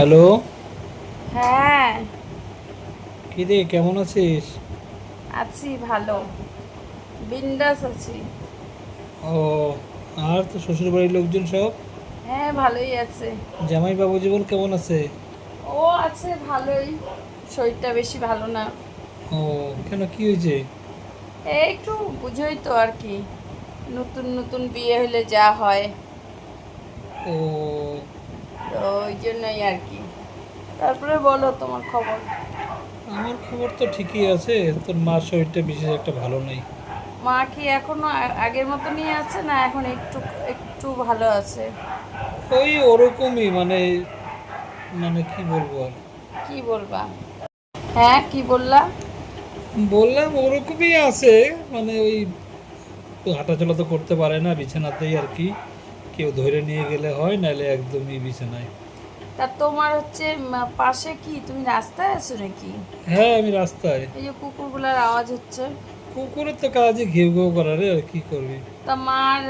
Hello? হ্যাঁ। কি রে কেমন আছিস? আছি ভালো। বিন্দাস আছি। ও আর তো শ্বশুর বাড়ির লোকজন সব? হ্যাঁ ভালোই আছে। জামাই বাবু জীবন কেমন আছে? ও আছে ভালোই। শরীরটা বেশি ভালো না। ও কেন কি হয়েছে? এই একটু বুঝোই তো আর কি। নতুন নতুন বিয়ে হলে যা হয়। ও তো ওই জন্যই আর কি। তারপরে বলো তোমার খবর। আমার খবর তো ঠিকই আছে তোর মার শরীরটা বিশেষ একটা ভালো নেই। মা কি এখনও আগের মতনই আছে না এখন একটু একটু ভালো আছে? ওই ওরকমই মানে মানে কি বলব আর। কি বলবা? হ্যাঁ কি বললা? বললাম ওরকমই আছে মানে ওই হাঁটাচলা তো করতে পারে না বিছানাতেই আর কি। কেউ ধরে নিয়ে গেলে হয় নাহলে একদমই বিছানায়। তা তোমার হচ্ছে পাশে কি? তুমি রাস্তায় আছো নাকি? হ্যাঁ আমি রাস্তায়। এই যে কুকুরগুলোর আওয়াজ হচ্ছে। কুকুরের তো কাজে ঘেউ ঘেউ করারে আর কি করবি? তা মার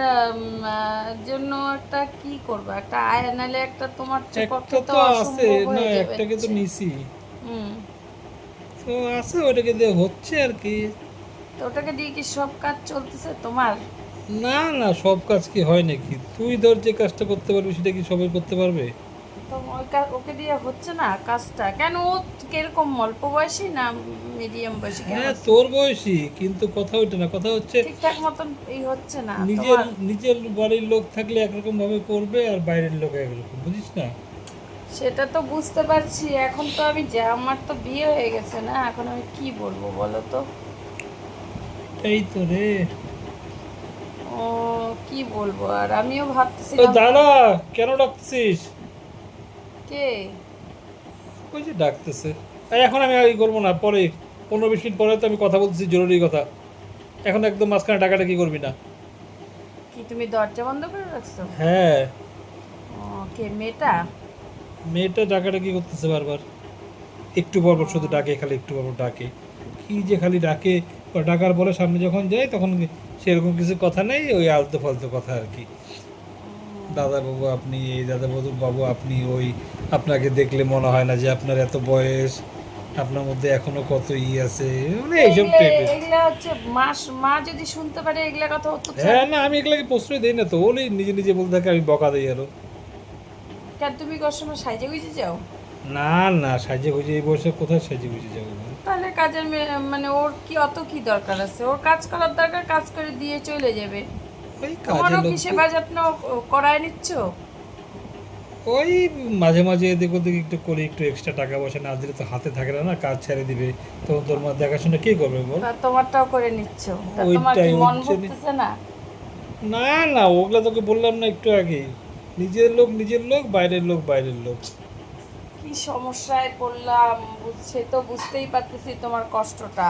জন্য একটা কি করবা? একটা আয় নালে একটা তোমার একটা তো আছে না একটাকে তো নিছি। হুম। তো আছে ওটাকে দিয়ে হচ্ছে আর কি। তো ওটাকে দিয়ে কি সব কাজ চলতেছে তোমার? না না সব কাজ কি হয় নাকি? তুই ধর যে কাজটা করতে পারবি সেটা কি সবাই করতে পারবে? তো ওই কা- ওকে দিয়ে হচ্ছে না কাজটা। কেন ও কীরকম অল্প বয়সী না মিডিয়াম বয়সী? কেন? হ্যাঁ তোর বয়সী কিন্তু কথা ওইটা না। কথা হচ্ছে ঠিকঠাক মতন এই হচ্ছে না নিজের তোমার। নিজের বাড়ির লোক থাকলে একরকম ভাবে করবে আর বাইরের লোক একরকম বুঝিস না? সেটা তো বুঝতে পারছি। এখন তো আমি যা আমার তো বিয়ে হয়ে গেছে না এখন আমি কি বলব বলো তো? এই তো রে। ও কি বলব? আর আমিও ওই ভাবতেছিলাম দাঁড়া কেন ডাকতেছিস? কে? ওই যে ডাকতেছে। এখন আমি আর ই করব না পরে পনেরো বিশ মিনিট পরে তো আমি কথা বলতেছি জরুরি কথা। এখন একদম মাঝখানে ডাকাটা কি করবি না? কি তুমি দরজা বন্ধ করে রাখছো? হ্যাঁ। ও কে মেয়েটা? মেয়েটা ডাকাটা কি করতেছে বারবার? একটু পর পর শুধু ডাকে খালি একটু পর পর ডাকে। কি যে খালি ডাকে ডাকার পরে সামনে যখন যাই তখন সেরকম কিছু কথা নেই ওই আলতু ফালতু কথা আর কি। দাদা বাবু আপনি এই দাদা বাবু বাবু আপনি ওই আপনাকে দেখলে মনে হয় না যে আপনার এত বয়স আপনার মধ্যে এখনও কত ই আছে মানে এইসব টাইপের এগুলা হচ্ছে মাস মা যদি শুনতে পারে এগুলা কথা হতো হ্যাঁ না। আমি এগুলাকে প্রশ্রয় দিই না তো ওই নিজে নিজে বলতে থাকে আমি বকা দিই আরও। কেন তুমি সময় সাইজে গুজে যাও? না না সাজে গুজে এই বয়সে কোথায় সাজে গুজে যাব? তাহলে কাজের মানে ওর কি অত কি দরকার আছে? ওর কাজ করার দরকার কাজ করে দিয়ে চলে যাবে। ওই তোমারও কি সেবা যত্ন করায় নিচ্ছ? ওই মাঝে মাঝে এদিক ওদিক একটু করে একটু এক্সট্রা টাকা পয়সা না দিলে তো হাতে থাকে না কাজ ছেড়ে দিবে। তখন তোর মা দেখাশোনা কে করবে বল? তা তোমারটাও করে নিচ্ছ। তা তোমার কি মন ভরতেছে না? না না ওগুলা তোকে বললাম না একটু আগে। নিজের লোক নিজের লোক বাইরের লোক বাইরের লোক। কি সমস্যায় পড়লাম সে তো বুঝতেই পারতেছি তোমার কষ্টটা।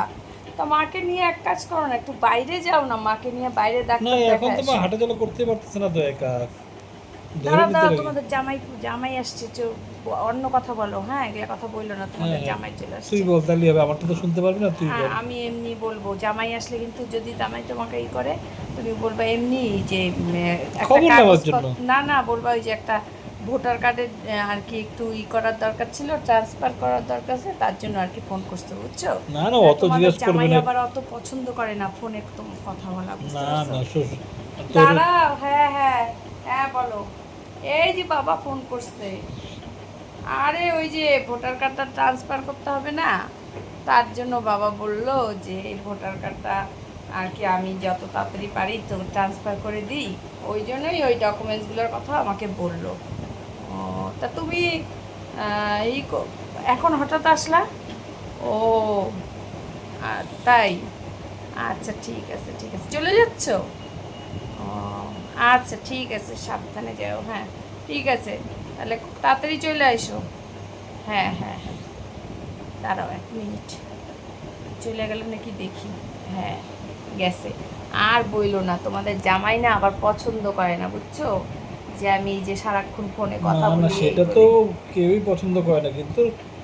তা মাকে নিয়ে এক কাজ করো না একটু বাইরে যাও না মাকে নিয়ে বাইরে না এখন তো মা হাঁটাচলা করতে পারতেছে না তো একা। দাঁড়াও লাগে। তোমাদের জামাই জামাই আসছে চো- অন্য কথা বলো হ্যাঁ? এগুলা কথা বলল না তোমাদের হ্যাঁ, জামাই চলে আসছে। তুই বল তাহলে হবে আমারটা তো শুনতে পারবি না তুই হ্যাঁ বল। আমি এমনি বলব জামাই আসলে কিন্তু যদি জামাই তোমাকে ই করে তুমি বলবা এমনি যে একটা। না না বলবা ওই যে একটা ভোটার কার্ডের আর কি একটু ই করার দরকার ছিল ট্রান্সফার করার দরকার আছে তার জন্য আর কি ফোন করতে বুঝছ? না না অত জিজ্ঞেস করবে না। আবার অত পছন্দ করে না ফোনে তোমার কথা বলা না না তোর হ্যাঁ হ্যাঁ হ্যাঁ বলো। এই যে বাবা ফোন করছে। আরে ওই যে ভোটার কার্ডটা ট্রান্সফার করতে হবে না? তার জন্য বাবা বলল যে এই ভোটার কার্ডটা আর কি আমি যত তাড়াতাড়ি পারি তো ট্রান্সফার করে দিই। ওই জন্যই ওই ডকুমেন্টসগুলোর কথা আমাকে বলল। তা তুমি এই এখন হঠাৎ আসলা? ও তাই? আচ্ছা ঠিক আছে ঠিক আছে। চলে যাচ্ছ? ও আচ্ছা ঠিক আছে, সাবধানে যাও হ্যাঁ। ঠিক আছে, তাহলে খুব তাড়াতাড়ি চলে আসো হ্যাঁ হ্যাঁ হ্যাঁ। দাঁড়াও এক মিনিট। চলে গেল নাকি দেখি। হ্যাঁ গেছে। আর বইলো না, তোমাদের জামাই না আবার পছন্দ করে না, বুঝছ? যে আমি যে সারাক্ষণ ফোনে কথা বলি সেটা তো কেউই পছন্দ করে না কিন্তু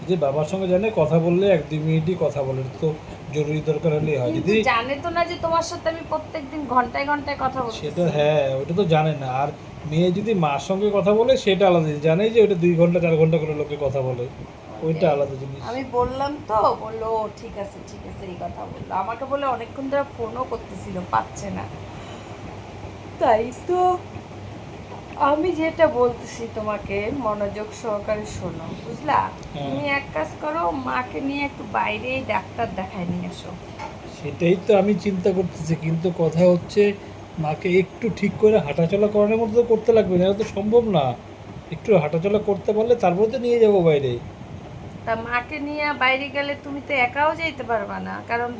যে বাবার সঙ্গে জানে কথা বললে এক দুই মিনিটই কথা বলে তো জরুরি দরকার হলে হয়। যদি জানে তো না যে তোমার সাথে আমি প্রত্যেকদিন ঘন্টায় ঘন্টায় কথা বলছি সেটা হ্যাঁ ওটা তো জানে না। আর মেয়ে যদি মার সঙ্গে কথা বলে সেটা আলাদা জিনিস। জানেই যে ওটা দুই ঘণ্টা চার ঘণ্টা করে লোকে কথা বলে। ওইটা আলাদা জিনিস। আমি বললাম তো। বলল ঠিক আছে ঠিক আছে এই কথা বলল। আমাকে বলে অনেকক্ষণ ধরে ফোনও করতেছিল পাচ্ছে না। তাই তো। আমি যেটা বলতেছি তোমাকে মনোযোগ সহকারে শোনো বুঝলা? হ্যাঁ। তুমি এক কাজ করো মাকে নিয়ে একটু বাইরে ডাক্তার দেখায় নিয়ে এসো সেটাই তো আমি চিন্তা করতেছি কিন্তু কথা হচ্ছে মাকে একটু ঠিক করে হাঁটাচলা করানোর মতো তো করতে লাগবে না তো সম্ভব না। একটু হাঁটাচলা করতে পারলে তারপরে তো নিয়ে যাব বাইরে। তা মাকে নিয়ে বাইরে গেলে তুমি তো একাও যাইতে পারবা না কারণ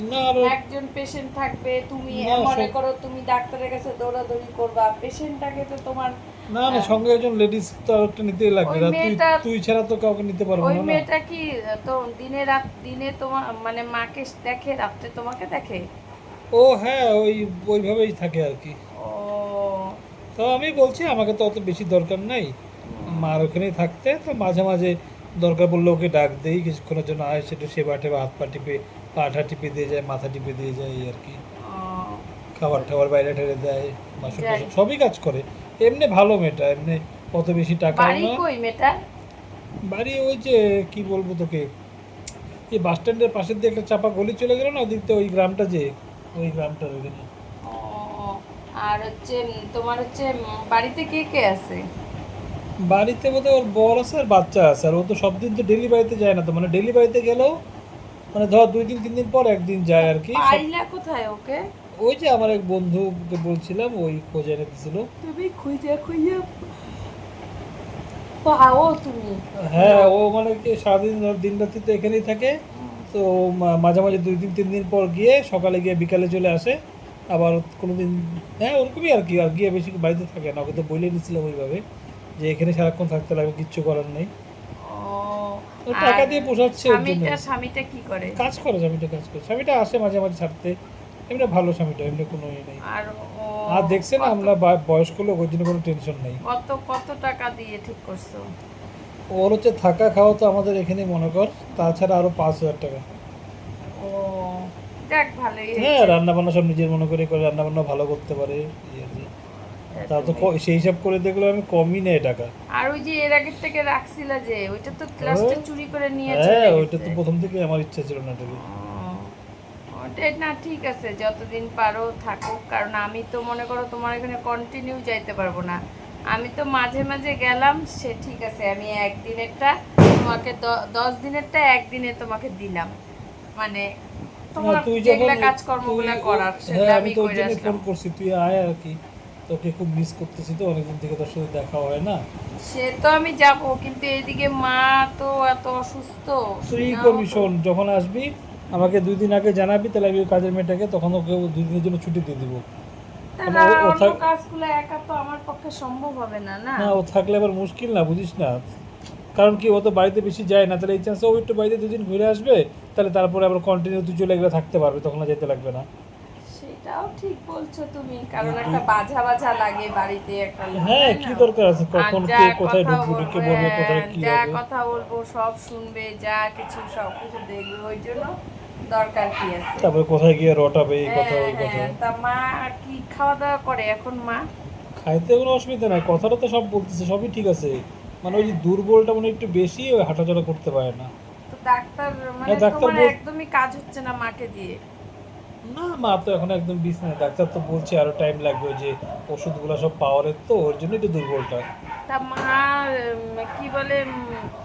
একজন পেশেন্ট থাকবে তুমি মনে করো তুমি ডাক্তারের কাছে দৌড়াদৌড়ি করবা পেশেন্টটাকে তো তোমার না না সঙ্গে একজন লেডিস তো একটা নিতেই লাগবে। না তুই তুই ছাড়া তো কাউকে নিতে পারব না না। মেয়েটা কি তো দিনে রাত দিনে তোমার মানে মাকে দেখে রাত্রে তোমাকে দেখে? ও হ্যাঁ ওই ওইভাবেই থাকে আর কি। ও। তো আমি বলছি আমাকে তো অত বেশি দরকার নাই। মার ওখানেই থাকতে তো মাঝে মাঝে দরকার পড়লে ওকে ডাক দেই কিছুক্ষণের জন্য আয় সেটা সেবা টেবা হাত পা টিপে পা ঠা টিপে দিয়ে যায় মাথা টিপে দিয়ে যায় আর কি। খাবার টাবার বাইরে ঠেলে দেয় যাই। সবই কাজ করে। এমনি ভালো মেয়েটা এমনি অত বেশি টাকা বাড়ি না। কই মেয়েটা বাড়ি ওই যে কি বলব তোকে এই বাস স্ট্যান্ডের পাশের দিয়ে একটা চাপা গলি চলে গেল না ওদিক ওই গ্রামটা যে ওই গ্রামটার ওইখানে। ও, আর হচ্ছে তোমার হচ্ছে বাড়িতে কে কে আছে? বাড়িতে বোধহয় ওর বর আছে আর বাচ্চা আছে আর ও তো সব দিন তো ডেলি বাড়িতে যায় না তো মানে ডেলি বাড়িতে গেলেও মানে ধর দুই দিন তিন দিন পর একদিন যায় আর কি পাইলা কোথায় ওকে? ওই যে আমার এক বন্ধুকে বলছিলাম ওই খোঁজ এনে দিছিল তুমি খুঁজে খুঁজে পাও তুমি। হ্যাঁ ও মানে কি সারাদিন দিন রাত্রি তো এখানেই থাকে। তো মাঝে মাঝে দুই দিন তিন দিন পর গিয়ে সকালে গিয়ে বিকালে চলে আসে। আবার কোনো দিন হ্যাঁ ওরকমই আর কি আর গিয়ে বেশি বাড়িতে থাকে না। ওকে তো বলে নিছিলাম ওইভাবে যে এখানে সারাক্ষণ থাকতে লাগবে কিচ্ছু করার নেই। টাকা দিয়ে পোষাচ্ছে স্বামীটা স্বামীটা কি করে? কাজ করে স্বামীটা কাজ করে। স্বামীটা আসে মাঝে মাঝে ছাড়তে। এমনি ভালো স্বামীটা এমনি কোনো ইয়ে নেই। আর ও আর দেখছেন কত- আমরা বা- বয়স্ক লোক ওই জন্য কোনো টেনশন নেই। কত কত টাকা দিয়ে ঠিক করছ? ওর হচ্ছে থাকা খাওয়া তো আমাদের এখানে মনে কর তাছাড়া আরও পাঁচ হাজার টাকা। ও দেখ ভালোই হ্যাঁ রান্না বান্না সব নিজের মনে করে করে রান্না বান্না ভালো করতে পারে এই আর কি। তা তো ক- সেই হিসাব করে দেখলে আমি কমই নেই টাকা। আর ওই যে এর আগের থেকে রাখছিলা যে ওইটা তো লাস্টে চুরি করে নিয়ে চলে হ্যাঁ ওইটা তো প্রথম থেকে আমার ইচ্ছা ছিল না টাকা ও, না ঠিক আছে যতদিন পারো থাকুক কারণ আমি তো মনে করো তোমার এখানে কন্টিনিউ যাইতে পারব না। আমি তো মাঝে মাঝে গেলাম সে ঠিক আছে আমি একদিনেরটা তোমাকে দশ দিনেরটা একদিনে তোমাকে দিলাম। মানে তোমার যেগুলা কাজকর্মগুলা করার হ্যাঁ আমি আমি তো ওর করে আসলাম। করছি তুই আয় আর কি। তোকে খুব মিস করতেছি তো অনেকদিন থেকে তোর সাথে দেখা হয় না। সে তো আমি যাব কিন্তু এইদিকে মা তো এত অসুস্থ। তুই করবি তো- শোন যখন আসবি আমাকে দুই দিন আগে জানাবি তাহলে আমি কাজের মেয়েটাকে তখন ওকে দুই দিনের জন্য ছুটি দিয়ে দিব। অন্য কাজগুলো একা তো আমার পক্ষে সম্ভব হবে না না? না ও থাকলে আবার মুশকিল না বুঝিস না। কারণ কি ও তো বাড়িতে বেশি যায় না তাহলে এই চান্সে ও একটু বাড়িতে দুদিন ঘুরে আসবে তাহলে তারপরে আবার কন্টিনিউ তুই চলে গেলে থাকতে পারবে তখন আর যেতে লাগবে না। সেটাও ঠিক বলছো তুমি কারণ একটা বাজা বাজা লাগে বাড়িতে একটা হ্যাঁ কি দরকার আছে? কখন কে কোথায় ঢুকবে ঢুকে বলব, কোথায় কি যা কথা বলব সব শুনবে যা কিছু সব কিছু দেখবে ওই জন্য দরকার কি আছে? তারপরে কোথায় গিয়ে রটাবে এই কথা হ্যাঁ, ওই কথা। তা মা কি খাওয়া দাওয়া করে এখন মা? খাইতে কোনো অসুবিধা নাই কথাটা তো সব বলতেছে সবই ঠিক আছে। মানে ওই যে দুর্বলটা মানে একটু বেশি ওই হাঁটাচলা করতে পারে না। তো ডাক্তার মানে হ্যাঁ, তোমার একদমই কাজ হচ্ছে না মাকে দিয়ে? না মা তো এখন একদম ডাক্তার তো বলছে আরও টাইম লাগবে যে ওষুধগুলো সব পাওয়ারের তো ওর জন্য একটু দুর্বলটা। তা মা কি বলে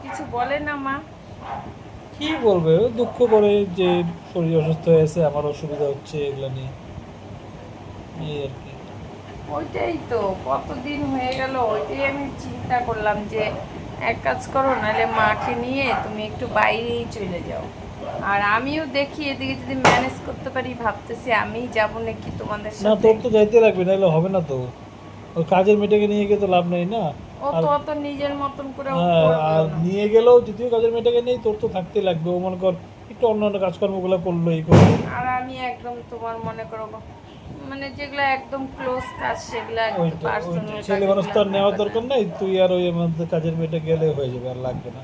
কিছু বলে না মা? কি বলবে? দুঃখ করে যে শরীর অসুস্থ হয়েছে আমার অসুবিধা হচ্ছে এগুলো নিয়ে। এই আর কি। ওইটাই তো কতদিন হয়ে গেল ওইটাই আমি চিন্তা করলাম যে এক কাজ করো নাহলে মাকে নিয়ে তুমি একটু বাইরেই চলে যাও। আর আমিও দেখি এদিকে যদি ম্যানেজ করতে পারি ভাবতেছি আমিই যাব নাকি তোমাদের না সাথে। তোর তো যাইতে লাগবে নাহলে হবে না তো। কাজের মেয়েটাকে নিয়ে গিয়ে তো লাভ নেই না। ও হ্যাঁ, আর নিয়ে গেলেও যদিও কাজের মেয়েটাকে নেই তোর তো থাকতেই লাগবে। ও মনে কর একটু অন্য অন্য কাজকর্মগুলো করল এই করল আর আমি একদম তোমার মনে করো মানে যেগুলো একদম ক্লোজ কাজ সেগুলো ছেলে মানুষ তো আর নেওয়ার দরকার নেই তুই আর ওই মধ্যে কাজের মেয়েটা গেলে হয়ে যাবে আর লাগবে না।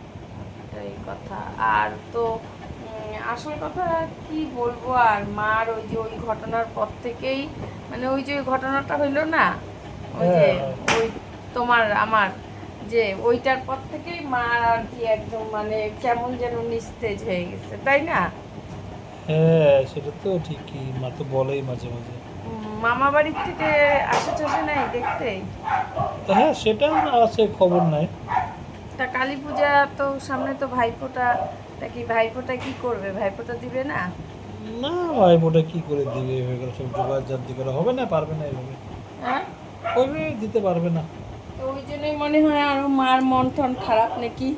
এই কথা। আর তো আসল কথা কি বলব আর মার ওই যে ওই ঘটনার পর থেকেই মানে ওই যে ওই ঘটনাটা হইল না ওই যে ওই তোমার আমার যে ওইটার পর থেকেই মা আর কি একদম মানে কেমন যেন নিস্তেজ হয়ে গেছে তাই না? হ্যাঁ সেটা তো ঠিকই মা তো বলেই মাঝে মাঝে। মামা বাড়ির থেকে আসে টাসে নাই দেখতে? তো হ্যাঁ সেটা আছে খবর নাই। তা কালী পূজা তো সামনে তো ভাইফোঁটা তা কি ভাইফোঁটা কি করবে? ভাইফোঁটা দিবে না? না ভাই বোটা কি করে দিবে? এভাবে সব জোগাড় জানতি করে হবে না পারবে না এভাবে। হ্যাঁ? ওইভাবে দিতে পারবে না। তো ওই জন্যই মনে হয় আরও মার মন টন খারাপ নাকি?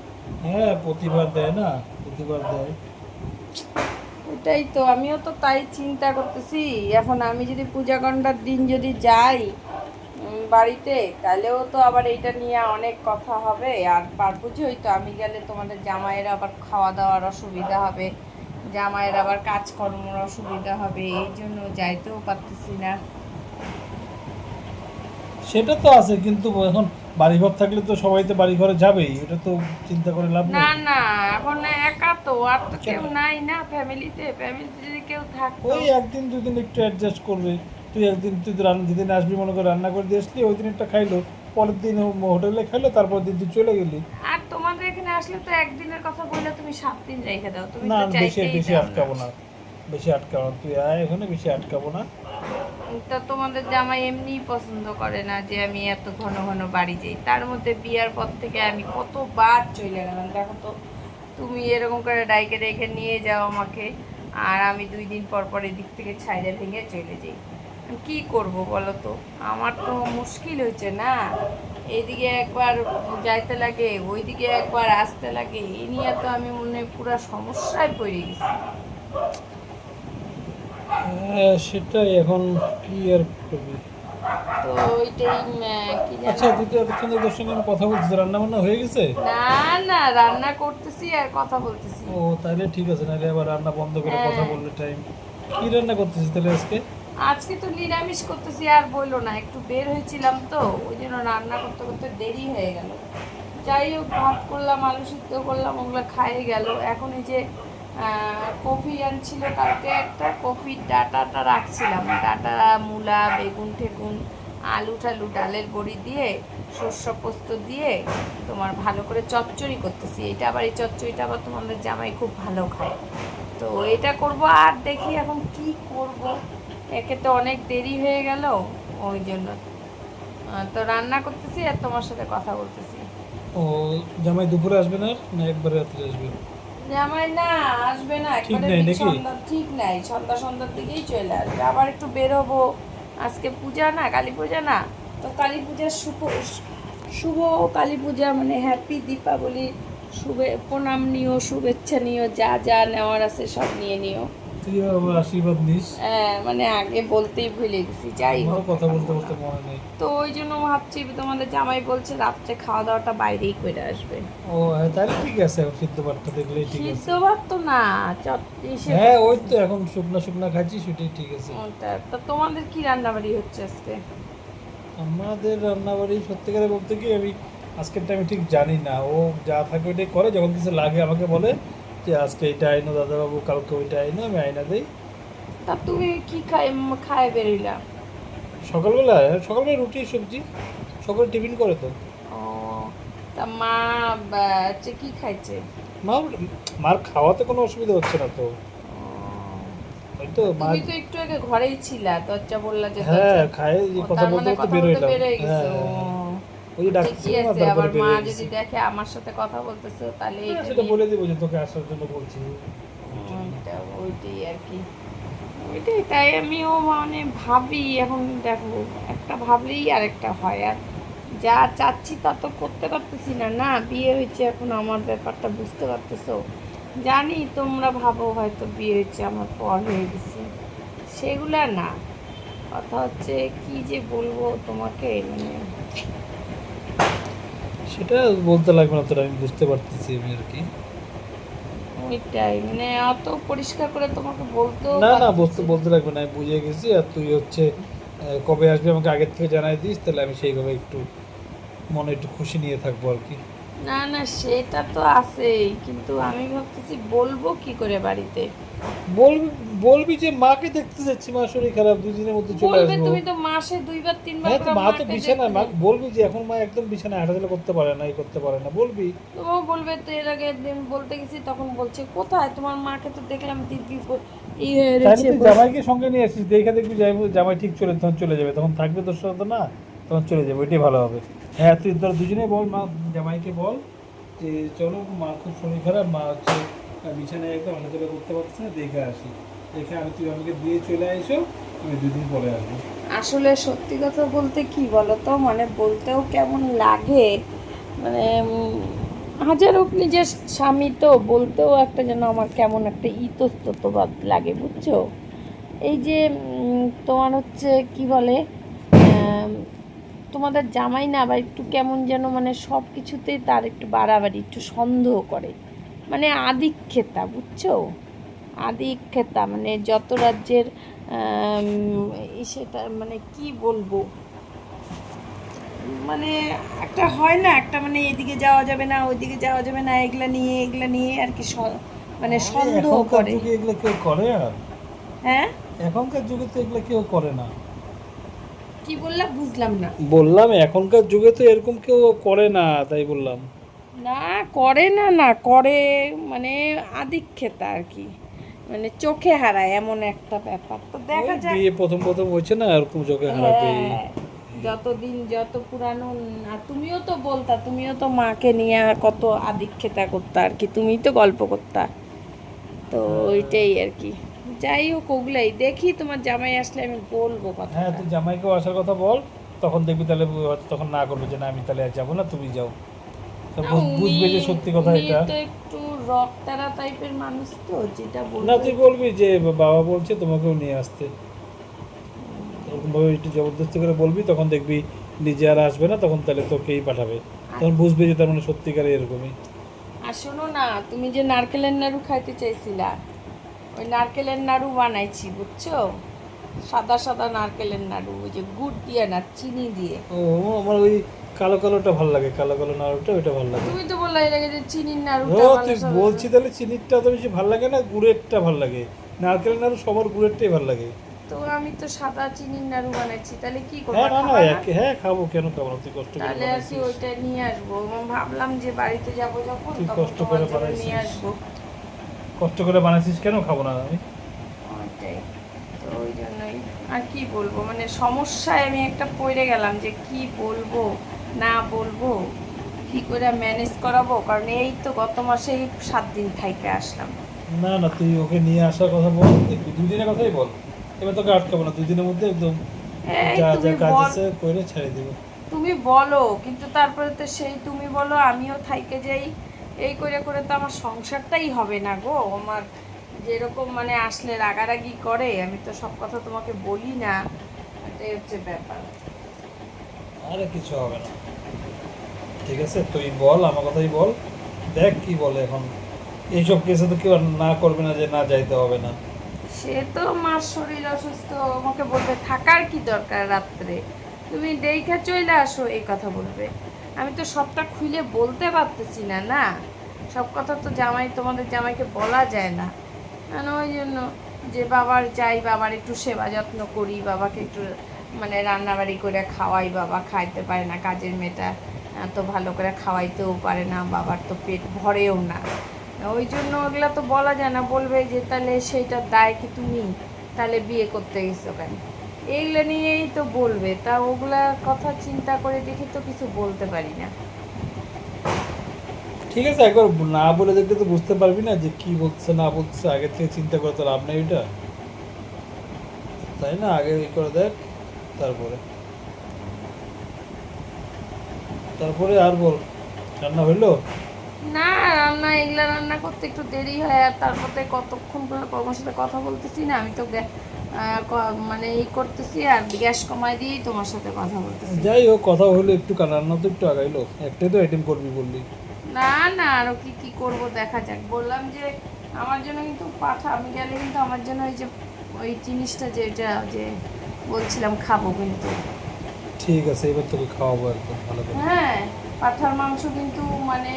হ্যাঁ প্রতিবার দেয় না প্রতিবার দেয়। ওটাই তো আমিও তো তাই চিন্তা করতেছি। এখন আমি যদি পূজা দিন যদি যাই বাড়িতে তাহলেও তো আবার এইটা নিয়ে অনেক কথা হবে। আর পার পুজোই তো আমি গেলে তোমাদের জামাইয়ের আবার খাওয়া দাওয়ার অসুবিধা হবে। জামাইয়ের আবার কাজকর্মের অসুবিধা হবে এই জন্য যাইতেও পারতেছি না। সেটা তো আছে কিন্তু এখন বাড়িঘর থাকলে তো সবাই তো বাড়ি ঘরে যাবেই এটা তো চিন্তা করে লাভ না না এখন একা তো আর তো কেউ নাই না ফ্যামিলিতে ফ্যামিলিতে যদি কেউ থাকতো। ওই একদিন দুদিন একটু অ্যাডজাস্ট করবে তুই একদিন তুই তো রান্না যেদিন আসবি মনে করে রান্না করে দিয়ে আসলি ওই দিন একটা খাইলো পরের দিন হোটেলে খাইলো তারপর দিন তুই চলে গেলি। আর তোমাদের এখানে আসলে তো একদিনের কথা বললে তুমি সাত দিন রেখে দাও তুমি না বেশি বেশি আটকাবো না বেশি আটকাবো না তুই আয় ওখানে বেশি আটকাবো না। তা তোমাদের জামাই এমনিই পছন্দ করে না যে আমি এত ঘন ঘন বাড়ি যাই। তার মধ্যে বিয়ার পর থেকে আমি কতবার চলে গেলাম। দেখো তো, তুমি এরকম করে ডাইকে রেখে নিয়ে যাও আমাকে, আর আমি দুই দিন পর পর এদিক থেকে ছাইড়ে ভেঙে চলে যাই। কি করব বলো তো? আমার তো মুশকিল হয়েছে না। এইদিকে একবার যাইতে লাগে, ওইদিকে একবার আসতে লাগে এই নিয়ে তো আমি মনে পুরো সমস্যায় পড়ে গেছি। সেটাই এখন কি আর করবি। তো ওইটাই কি জানো আচ্ছা তুই তো এতক্ষণ তোর সঙ্গে আমি কথা বলছিস রান্না বান্না হয়ে গেছে? না না রান্না করতেছি আর কথা বলতেছি। ও তাহলে ঠিক আছে নাহলে আবার রান্না বন্ধ করে হ্যাঁ। কথা বললে টাইম কি রান্না করতেছিস তাহলে আজকে? আজকে তো নিরামিষ করতেছি আর বলল না একটু বের হয়েছিলাম তো ওই জন্য রান্না করতে করতে দেরি হয়ে গেল। যাই হোক ভাত করলাম আলু সিদ্ধ করলাম ওগুলো খাইয়ে গেল। এখন এই যে কফি আনছিল কালকে একটা, কফির ডাটাটা রাখছিলাম। ডাটা, মূলা, বেগুন ঠেগুন, আলু টালু ডালের বড়ি দিয়ে, শস্য পোস্ত দিয়ে তোমার ভালো করে চচ্চড়ি করতেছি। এটা আবার এই চচ্চড়িটা আবার তোমাদের জামাই খুব ভালো খায়। তো এটা করব আর দেখি এখন কি করব। একে তো অনেক দেরি হয়ে গেল, ওই জন্য। তো রান্না করতেছি আর তোমার সাথে কথা বলতেছি। ও, জামাই দুপুরে আসবে? না একবারে রাত্রে আসবে? জামাই না আসবে না ঠিক একবারে নাই সন্ধ্যা ঠিক নাই সন্ধ্যা সন্ধ্যার দিকেই চলে আসবে। আবার একটু বেরোবো। আজকে পূজা না কালী পূজা না? তো কালী পূজার শুভ শুভ কালী পূজা মানে হ্যাপি দীপাবলি শুভে প্রণাম নিও শুভেচ্ছা নিও যা যা নেওয়ার আছে সব নিয়ে নিও। তুই আবার আশীর্বাদ নিস। হ্যাঁ, মানে আগে বলতেই ভুলে গেছি যাই হোক। কথা বলতে বলতে মনে নেই। তো ওই জন্য ভাবছি তোমাদের জামাই বলছে রাত্রে খাওয়া দাওয়াটা বাইরেই করে আসবে। ও হ্যাঁ তাহলে ঠিক আছে সিদ্ধ ভাতটা দেখলেই ঠিক আছে। সিদ্ধ ভাত তো না চট হ্যাঁ ওই তো এখন শুকনা শুকনা খাচ্ছি সেটাই ঠিক আছে। তো তোমাদের কি রান্না বাড়ি হচ্ছে আজকে? আমাদের রান্নাবাড়ি সত্যিকারে বলতে কি আমি আজকের টাইমে ঠিক জানি না। ও যা থাকে ওইটাই করে যখন কিছু লাগে আমাকে বলে যে আজকে এটা আইনো দাদাবাবু কালকে ওইটা আইনো আমি আইনা দিই। তা তুমি কি খাই খায় বেরিলা? সকালবেলা সকালবেলা রুটি সবজি সকালে টিফিন করে তো। ও তা মা হচ্ছে কি খাইছে? মা মার খাওয়াতে কোনো অসুবিধা হচ্ছে না তো। তো মা তুমি তো একটু আগে ঘরেই ছিলা দরজা বললা যে হ্যাঁ খায় কথা বলতে মানে বলতে বের হইলাম। হ্যাঁ গেছে, ও। ওই ডাকছি ঠিকই আছে তারপরে আবার মা যদি দেখে আমার সাথে কথা বলতেছে তাহলে হ্যাঁ, সেটা বলে দিব যে তোকে আসার জন্য বলছি। ওইটাই আর কি। ওইটাই তাই আমিও মানে ভাবি এখন দেখো একটা ভাবলেই আর একটা হয়। আর যা চাচ্ছি তা তো করতে পারতেছি না। না বিয়ে হয়েছে এখন আমার ব্যাপারটা বুঝতে পারতেছো। জানি তোমরা ভাবো হয়তো বিয়ে হয়েছে আমার পর হয়ে গেছে। সেগুলা না। কথা হচ্ছে কি যে বলব তোমাকে মানে সেটা বলতে লাগবে না তোরা আমি বুঝতে পারতেছি আমি আর কি। ওইটাই মানে অত পরিষ্কার করে তোমাকে বলতেও না না বুঝতে বলতে বলতে লাগবে না আমি বুঝে গেছি আর তুই হচ্ছে কবে আসবি আমাকে আগের থেকে জানাই দিস তাহলে আমি সেইভাবে একটু মনে একটু খুশি নিয়ে থাকব আর কি। না না সেটা তো আছেই কিন্তু আমি ভাবতেছি বলব কি করে বাড়িতে? বলবি বলবি যে মাকে দেখতে যাচ্ছি মা শরীর খারাপ দুদিনের মধ্যে চলে আসব। তুমি তো মাসে দুইবার তিনবার হ্যাঁ মা তো বিছানায় মা বলবি যে এখন মা একদম বিছানায় হাঁটাচলা করতে পারে না এই করতে পারে না বলবি। তোমাও বলবে তো এর আগে একদিন বলতে গেছি তখন বলছে কোথায়? তোমার মাকে তো দেখলাম প- ই হয়ে রয়েছে জামাইকে সঙ্গে নিয়ে আসিস দেখে দেখবি জামাই ঠিক চলে তখন চলে যাবে তখন থাকবে তোর সাথে না তখন চলে যাবে ওইটাই ভালো হবে। হ্যাঁ তুই তোর দুজনে বল, মা, জামাইকে বল, যে চলো মা খুব শরীর খারাপ, মা হচ্ছে বিছানায় একদম হাঁটাচলা করতে পারছে না, দেখে আসি। দেখে আমি, তুই আমাকে দিয়ে চলে আইসো, আমি দুদিন পরে আসব। আসলে সত্যি কথা বলতে কি বলো তো মানে বলতেও কেমন লাগে মানে হাজার হোক নিজের স্বামী তো, বলতেও একটা যেন আমার কেমন একটা ইতস্তত ভাব লাগে, বুঝছ? এই যে তোমার হচ্ছে, কি বলে তোমাদের জামাই না আবার একটু কেমন যেন মানে সব কিছুতেই তার একটু বাড়াবাড়ি একটু সন্দেহ করে। মানে আদিক্ষেতা বুঝছ? আদিক্ষেতা মানে যত রাজ্যের সেটা মানে কি বলব? মানে একটা হয় না একটা মানে এদিকে যাওয়া যাবে না ওইদিকে যাওয়া যাবে না এগুলা নিয়ে এগুলা নিয়ে আর কি মানে সন্দেহ করে। এগুলো কেউ করে আর? হ্যাঁ? এখনকার যুগে তো এগুলো কেউ করে না। কি বললা? বুঝলাম না। বললাম এখনকার যুগে তো এরকম কেউ করে না তাই বললাম। না করে না না করে মানে আদিক্ষেতা আর কি। মানে চোখে হারায় এমন একটা ব্যাপার। তো দেখা যাক। বিয়ে প্রথম প্রথম হয়েছে না এরকম চোখে হারাবে। হ্যাঁ, যতদিন যত পুরানো আর তুমিও তো বলতা তুমিও তো মাকে নিয়ে কত আদিক্ষেতা করতা আর কি তুমি তো গল্প করতা। তো ওইটাই আর কি। যাই হোক ওগুলাই দেখি তোমার জামাই আসলে আমি বলব কথা হ্যাঁ তুই জামাইকেও আসার কথা বল তখন দেখবি তাহলে তখন না করবে যে না আমি তাহলে আর যাব না তুমি যাও। বুঝবে যে সত্যি কথা এটা। তো একটু রক্তারা টাইপের মানুষ তো যেটা না তুই বলবি যে বাবা বলছে তোমাকেও নিয়ে আসতে। এরকম ভাবে একটু জবরদস্তি করে বলবি তখন দেখবি নিজে আর আসবে না তখন তাহলে তোকেই পাঠাবে। তখন বুঝবে যে তার মানে সত্যিকারে এরকমই। আর শোনো না তুমি যে নারকেলের নাড়ু খাইতে চাইছিলা ওই নারকেলের নাড়ু বানাইছি বুঝছ? সাদা সাদা নারকেলের নাড়ু ওই যে গুড় দিয়ে না চিনি দিয়ে। ও আমার ওই কালো কালোটা ভালো লাগে কালো কালো নাড়ুটা ওইটা ভালো লাগে। তুমি তো বললে এর আগে যে চিনির ও নাড়ুটা তুই ভালো সাদা- বলছি তাহলে চিনিরটা তো বেশি ভালো লাগে না গুড়েরটা ভালো লাগে। নারকেল নাড়ু সবার গুড়েরটাই ভালো লাগে। তো আমি তো সাদা চিনির নাড়ু বানাইছি তাহলে কি করব? হ্যাঁ না না হ্যাঁ খাব কেন খাব তুই কষ্ট করে তাহলে কি ওইটা নিয়ে আসব। আমি ভাবলাম যে বাড়িতে যাব যখন তখন কষ্ট করে নিয়ে আসব। কষ্ট করে বানাইছিস কেন? খাব না আমি। তো ওই জন্যই। আর কি বলব? মানে সমস্যায় আমি একটা পড়ে গেলাম যে কি বলব না বলব কি করে ম্যানেজ করাবো? কারণ এই তো গত মাসেই সাত দিন থাইকে আসলাম। না না তুই ওকে নিয়ে আসার কথা বল দেখবি দুই দিনের কথাই বল। এবার তোকে আটকাবো না দুই দিনের মধ্যে একদম এই যা যা কাজ আছে করে ছেড়ে দেবো। তুমি বলো কিন্তু তারপরে তো সেই তুমি বলো আমিও থাইকে যাই। এই করে করে তো আমার সংসারটাই হবে না গো। আমার যেরকম মানে আসলে রাগারাগি করে আমি তো সব কথা তোমাকে বলি না। এটাই হচ্ছে ব্যাপার। আরে কিছু হবে না। ঠিক আছে তুই বল আমার কথাই বল। দেখ কি বলে এখন। এইসব কেসে তো কেউ না করবে না যে না যাইতে হবে না। সে তো মার শরীর অসুস্থ আমাকে বলবে থাকার কি দরকার রাত্রে? তুমি দেখা চলে আসো এই কথা বলবে। আমি তো সবটা খুলে বলতে পারতেছি না না? সব কথা তো জামাই, তোমাদের জামাইকে বলা যায় না। মানে ওই জন্য যে বাবার যাই বাবার একটু সেবা যত্ন করি, বাবাকে একটু মানে রান্নাবাড়ি করে খাওয়াই, বাবা খাইতে পারে না, কাজের মেয়েটা এত ভালো করে খাওয়াইতেও পারে না, বাবার তো পেট ভরেও না। ওই জন্য ওগুলো তো বলা যায় না, বলবে যে, তাহলে সেইটার দায় কি তুমি? তাহলে বিয়ে করতে গেছো কেন? এইগুলো নিয়েই তো বলবে। তা ওগুলা কথা চিন্তা করে দেখে তো কিছু বলতে পারি না। ঠিক আছে, একবার না বলে দেখলে তো বুঝতে পারবি না যে কি বলছে, না বলছে, আগে থেকে চিন্তা করে তো লাভ নেই ওইটা। তাই না? আগে ই করে দেখ, তারপরে। তারপরে আর বল, রান্না হইল? না রান্না এগুলা রান্না করতে একটু দেরি হয় আর তারপরে কতক্ষণ ধরে কর্মর সাথে কথা বলতেছি না আমি তো মানে এই করতেছি আর গ্যাস কমাই দিয়েই তোমার সাথে কথা বলতেছি। যাই হোক কথা হলো একটু রান্না তো একটু আগাইলো। একটাই তো আইটেম করবি বললি। না না আরও কি কি করব দেখা যাক। বললাম যে আমার জন্য কিন্তু পাঠা আমি গেলে কিন্তু আমার জন্য ওই যে ওই জিনিসটা যেটা যে বলছিলাম খাব কিন্তু। ঠিক আছে এবার তোকে খাওয়াবো একদম ভালো করে। হ্যাঁ পাঠার মাংস কিন্তু মানে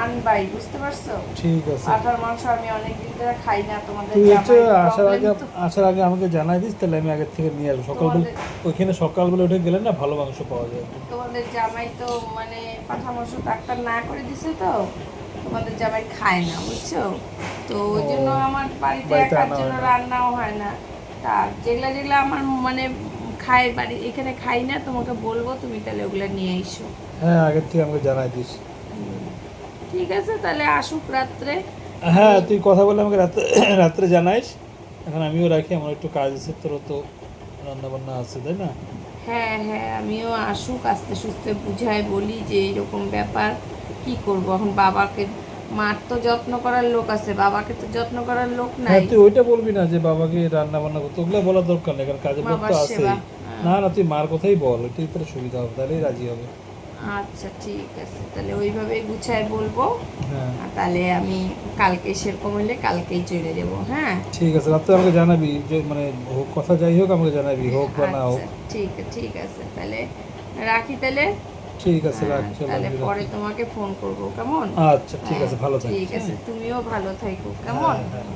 আনবাই বুঝতে পারছ? ঠিক আছে। মাংস আমি অনেকদিন ধরে খাই না তোমাদের তুই হচ্ছে আসার আগে আসার আগে আমাকে জানাই দিস তাহলে আমি আগের থেকে নিয়ে আসব। সকালবেলা ওইখানে সকালবেলা উঠে গেলে না ভালো মাংস পাওয়া যায়। তোমাদের জামাই তো মানে পাঠা মাংস ডাক্তার না করে দিছে তো তোমাদের জামাই খায় না বুঝছ? তো ওই জন্য আমার বাড়িতে বাড়িতে একার জন্য রান্নাও হয় না। তা যেগুলা যেগুলা আমার মানে খাই বাড়ি এখানে খাই না তোমাকে বলব তুমি তাহলে ওগুলা নিয়ে এসো হ্যাঁ আগের থেকে আমাকে জানাই দিস। ঠিক আছে তাহলে আসুক রাত্রে। হ্যাঁ তুই কথা বলে আমাকে রাত্রে রাত্রে জানাইস। এখন আমিও রাখি আমার একটু কাজ আছে তোরও তো রান্না বান্না আছে তাই না? হ্যাঁ হ্যাঁ আমিও আসুক আস্তে সুস্তে বুঝাই বলি যে এরকম ব্যাপার কি করব? এখন বাবাকে মার তো যত্ন করার লোক আছে বাবাকে তো যত্ন করার লোক নাই। হ্যাঁ তুই ওইটা বলবি না যে বাবাকে রান্না বান্না করতে ওগুলো বলার দরকার নেই কারণ কাজের লোক তো আছেই। না না তুই মার কথাই বল ওইটাই তোর সুবিধা হবে তাহলেই রাজি হবে। আচ্ছা ঠিক আছে। তাহলে ওইভাবে গুছায় বলব। হ্যাঁ। তাহলে আমি কালকে সেরকম হলে কালকেই চলে যাব হ্যাঁ? ঠিক আছে রাত্রে আমাকে জানাবি যে মানে হোক কথা যাই হোক আমাকে জানাবি হোক বা না হোক। আচ্ছা, ঠিক ঠিক আছে। তাহলে রাখি তাহলে? ঠিক আছে রাখ হ্যাঁ, তাহলে পরে তোমাকে ফোন করব কেমন? আচ্ছা ঠিক আছে ভালো থাকিস ঠিক আছে হ্যাঁ? তুমিও ভালো থাকো কেমন? হ্যাঁ, হ্যাঁ।